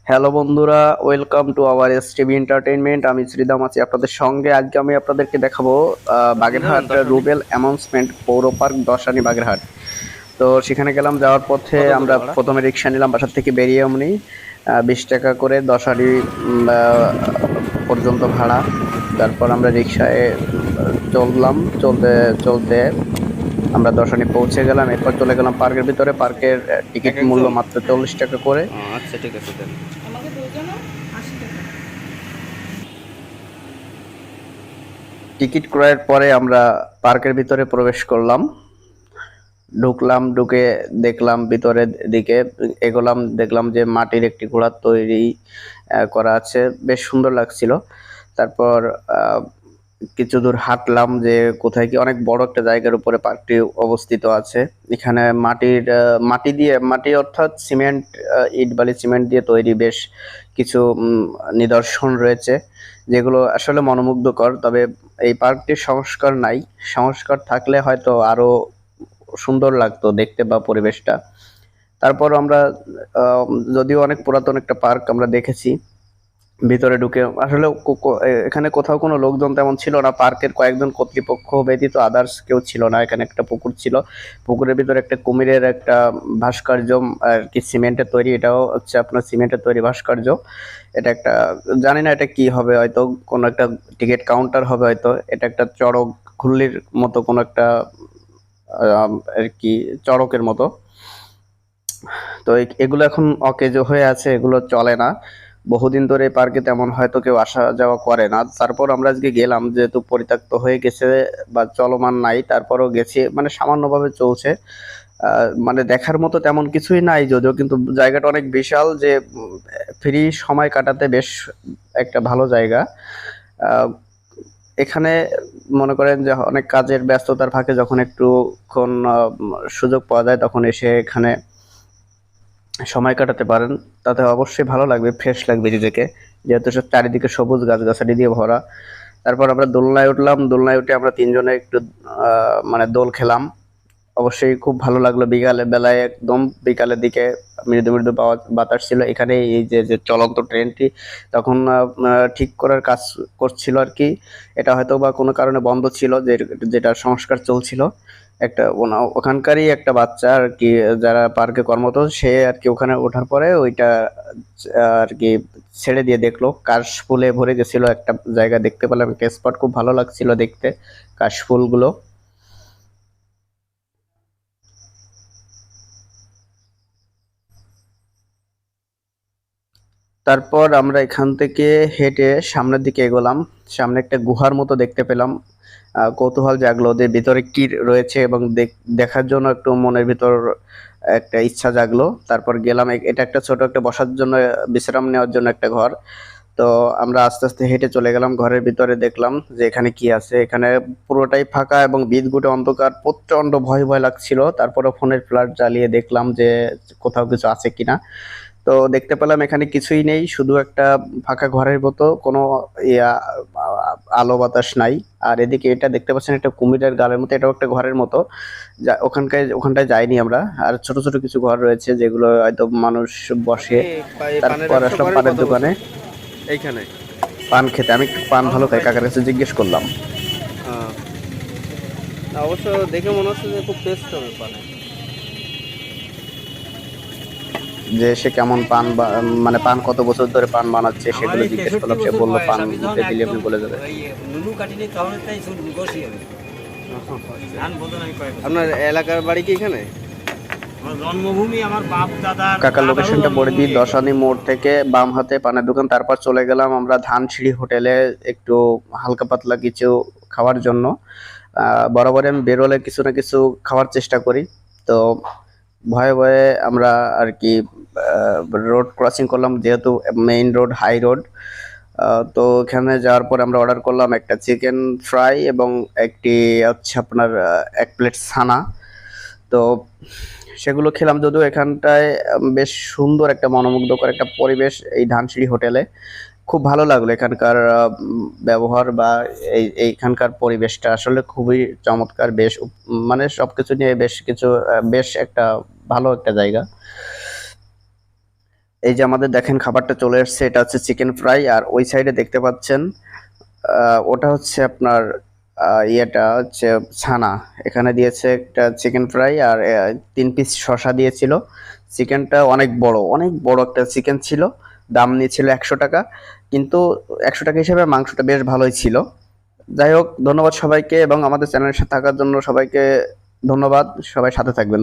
Hello বন্ধুরা welcome to our S TV entertainment আমি শ্রীদাম আছি আপনাদের সঙ্গে। আজকে আমি আপনাদেরকে দেখাবো বাগেরহাট রুবেল অ্যানাউন্সমেন্ট পৌর পার্ক দশানি বাগেরহাট। তো সেখানে গেলাম যাওয়ার পথে আমরা প্রথমে রিক্সা নিলাম বাসার থেকে বেরিয়ে এমনি বিশ টাকা করে উম, পর্যন্ত ভাড়া। তারপর আমরা রিক্সায় চললাম চলতে চলতে আমরা দর্শনে পৌঁছে গেলাম এরপর চলে গেলাম পার্কের ভিতরে। পার্কের টিকিট মূল্য মাত্র চল্লিশ টাকা করে। আচ্ছা ঠিক আছে দেন আমাকে দুজনও আশি টাকা। টিকিট ক্রয়ের পরে আমরা পার্কের ভিতরে প্রবেশ করলাম। ঢুকলাম ঢুকে দেখলাম ভিতরের দিকে এগোলাম দেখলাম যে মাটির একটি ঘোড়া তৈরি করা আছে। বেশ সুন্দর লাগছিল। তারপর আহ, কিছু দূর হাঁটলাম যে কোথায় কি অনেক বড় একটা জায়গার উপরে পার্কটি অবস্থিত আছে। এখানে মাটির মাটি দিয়ে, মাটি অর্থাৎ সিমেন্ট ইট, বালি, সিমেন্ট দিয়ে তৈরি বেশ কিছু নিদর্শন রয়েছে, যেগুলো আসলে মনোমুগ্ধকর। তবে এই পার্কটির সংস্কার নাই। সংস্কার থাকলে হয়তো আরও সুন্দর লাগতো দেখতে বা পরিবেশটা। তারপর আমরা যদিও অনেক পুরাতন একটা পার্ক আমরা দেখেছি ভিতরে ঢুকে, আসলে এখানে কোথাও কোনো লোকজন তেমন ছিল না, পার্কের কয়েকজন কর্তৃপক্ষ ব্যতীত আদার্স কেউ ছিল না, এখানে একটা পুকুর ছিল, পুকুরের ভিতরে একটা কুমিরের একটা ভাস্কর্য আর কি সিমেন্টের তৈরি, এটাও হচ্ছে আপনার সিমেন্টের তৈরি ভাস্কর্য, এটা একটা, জানি না এটা কি হবে, হয়তো কোনো একটা টিকিট কাউন্টার হবে হয়তো, এটা একটা চড়ক ঘুল্লির মতো কোনো একটা আর কি চড়কের মতো, তো এগুলো এখন অকেজো হয়ে আছে, এগুলো চলে না বহুদিন ধরে এই পার্কে তেমন হয়তো কেউ আসা যাওয়া করে না। তারপর আমরা আজকে গেলাম, যেহেতু পরিত্যক্ত হয়ে গেছে বা চলমান নাই, তারপরও গেছি মানে সামান্যভাবে চলছে। মানে দেখার মতো তেমন কিছুই নাই যদিও, কিন্তু জায়গাটা অনেক বিশাল যে, ফ্রি সময় কাটাতে বেশ একটা ভালো জায়গা। এখানে মনে করেন যে অনেক কাজের ব্যস্ততার ফাঁকে যখন একটুক্ষণ সুযোগ পাওয়া যায়, তখন এসে এখানে সময় কাটাতে পারেন, তাতে অবশ্যই ভালো লাগবে ফ্রেশ লাগবে নিজেকে। যেহেতু সব চারিদিকে সবুজ গাছগাছালি দিয়ে ভরা। তারপর আমরা দোলনায় উঠলাম, দোলনায় উঠে আমরা তিনজনে একটু মানে দোল খেলাম। অবশ্যই খুব ভালো লাগল বিকালে বেলায় একদম, বিকালের দিকে মৃদু মৃদু বাতাস ছিল। এখানে এই যে যে চলন্ত ট্রেনটি তখন ঠিক করার কাজ করছিল আর কি। এটা হয়তো বা কোনো কারণে বন্ধ ছিল, যে, যেটা সংস্কার চলছিল। একটা ওখানকারই একটা বাচ্চা আর কি, যারা পার্কে কর্মরত, সে আর কি ওখানে ওঠার পরে ওইটা, আর কি ছেড়ে দিয়ে দেখল। কাশফুলে ভরে গেছিল একটা জায়গা দেখতে পেলাম, একটা স্পট খুব ভালো লাগছিল দেখতে, কাশফুলগুলো। তারপর আমরা এখান থেকে হেঁটে সামনের দিকে এগোলাম, সামনে একটা গুহার মতো দেখতে পেলাম। কৌতূহল জাগলো যে ভিতরে কি রয়েছে এবং দেখ- দেখার জন্য একটু মনের ভিতর একটা ইচ্ছা জাগলো। তারপর গেলাম এটা একটা ছোট একটা বসার জন্য, বিশ্রাম নেওয়ার জন্য একটা ঘর। তো আমরা আস্তে আস্তে হেঁটে চলে গেলাম, ঘরের ভিতরে দেখলাম যে এখানে কি আছে। এখানে পুরোটাই ফাঁকা এবং বিদঘুটে অন্ধকার প্রচণ্ড ভয় ভয় লাগছিল। তারপরে ফোনের ফ্ল্যাশ জ্বালিয়ে দেখলাম যে কোথাও কিছু আছে কিনা। তো দেখতে পেলাম এখানে কিছুই নেই, শুধু একটা ফাঁকা ঘরের মতো, কোনো ইয়া আলো বাতাস নাই। আর এদিকে এটা দেখতে পাচ্ছেন একটা কুমিরের গালের মতো এটাও একটা ঘরের মতো। যা ওখানকায় ওখানটায় যাইনি আমরা। আর ছোট ছোট কিছু ঘর রয়েছে যেগুলো হয়তো মানুষ বসে তারপর আসলাম পানের দোকানে। এইখানে? পান খেতে আমি একটু পান ভালো খাই কাকার কাছে জিজ্ঞেস করলাম। হ্যাঁ। অবশ্য দেখে মনে হচ্ছে যে খুব টেস্ট হবে পানে। যে সে কেমন পান মানে পান কত বছর ধরে পান বানাচ্ছে সেগুলো জিজ্ঞেস করলাম সে বলল পান দিতে দিলে আপনি বলে দেবে। আপনার এলাকার বাড়ি কি এখানে? আমার জন্মভূমি আমার বাপ দাদার কাকার লোকেশনটা বলে দিই। দশানি মোড় থেকে বাম হাতে পানের দোকান তারপর চলে গেলাম আমরা ধানসিঁড়ি হোটেলে একটু হালকা পাতলা কিছু খাওয়ার জন্য। আহ, বরাবরই আমি বেরোলে কিছু না কিছু খাওয়ার চেষ্টা করি। তো ভয়ে ভয়ে আমরা আর কি রোড ক্রসিং করলাম, যেহেতু মেইন রোড হাই রোড তো এখানে যাওয়ার পর আমরা অর্ডার করলাম একটা চিকেন ফ্রাই এবং একটি হচ্ছে আপনার এক প্লেট ছানা। তো সেগুলো খেলাম, যদিও এখানটায় বেশ সুন্দর একটা মনোমুগ্ধকর একটা পরিবেশ এই ধানসিঁড়ি হোটেলে। খুব ভালো লাগল এখানকার ব্যবহার বা এই, এইখানকার পরিবেশটা। আসলে খুবই চমৎকার, বেশ মানে সব কিছু নিয়ে বেশ কিছু বেশ একটা ভালো একটা জায়গা। এই যে আমাদের দেখেন খাবারটা চলে এসেছে এটা হচ্ছে চিকেন ফ্রাই আর ওই সাইডে দেখতে পাচ্ছেন ওটা হচ্ছে আপনার ইয়েটা হচ্ছে ছানা। এখানে দিয়েছে একটা চিকেন ফ্রাই আর তিন পিস শসা দিয়েছিল। চিকেনটা অনেক বড় অনেক বড় একটা চিকেন ছিল। দাম নিয়েছিল একশো টাকা, কিন্তু একশো টাকা হিসেবে মাংসটা বেশ ভালোই ছিল। যাই হোক, ধন্যবাদ সবাইকে, এবং আমাদের চ্যানেলের সাথে থাকার জন্য সবাইকে ধন্যবাদ। সবাই সাথে থাকবেন।